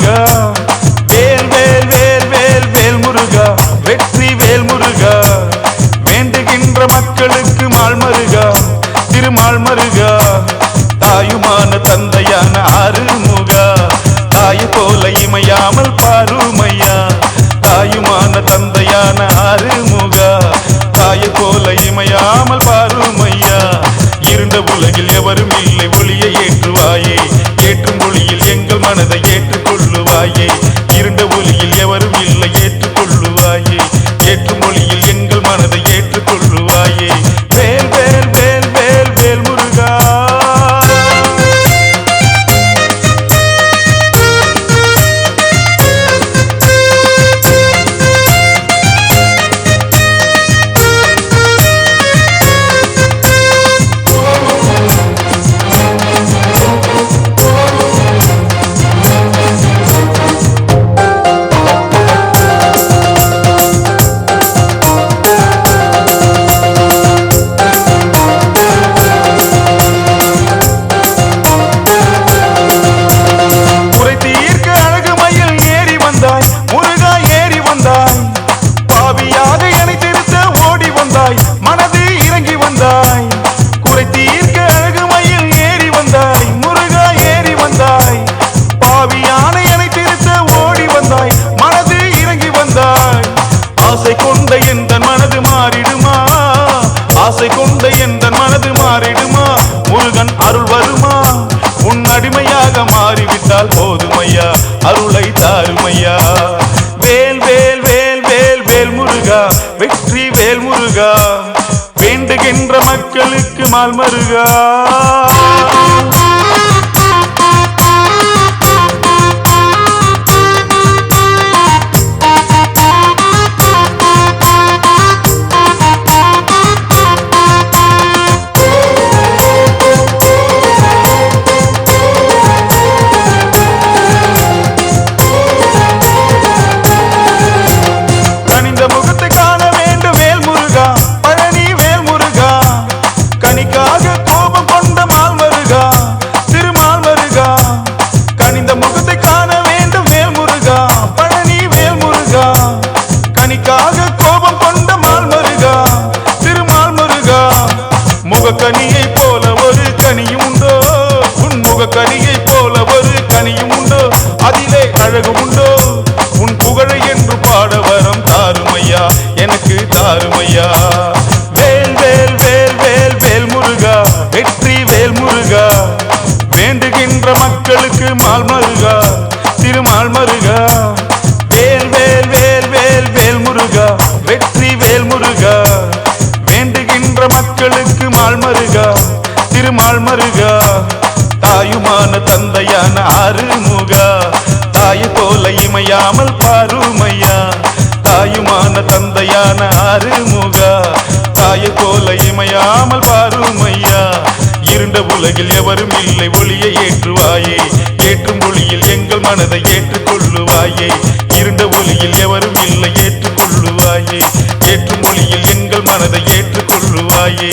Girl. மனதை ஏற்றுக்கொள்ளுவாயே போதுமையா? அருளை தாருமையா? வேல் வேல் வேல் வேல் வேல் முருகா வெற்றி வேல் முருகா வேண்டுகின்ற மக்களுக்கு மால் மருகா. 아세 வேண்டுகின்ற மக்களுக்கு மால் மருகா திருமால் மருகா. வேல் வேல் வேல் வேல் வேல் முருகா வெற்றி வேல் முருகா. வேண்டுகின்ற மக்களுக்கு மால் மருகா திருமால் மருகா. தாயுமான தந்தையான அருமுகா தாய போல இமையாமல் பாருமையா. தாயுமான தந்தையான அருமுகா தாய போல இமையாமல் பாருமையா. இருண்ட உலகில் எவரும் இல்லை ஒளியை ஏற்றுவாயே. ஏற்றும் ஒளியில் எங்கள் மனதை ஏற்றுக்கொள்ளுவாயே. இருண்ட ஒளியில் எவரும் இல்லை ஏற்றுக்கொள்ளுவாயே. ஏற்றும் ஒளியில் எங்கள் மனதை ஏற்றுக்கொள்ளுவாயே.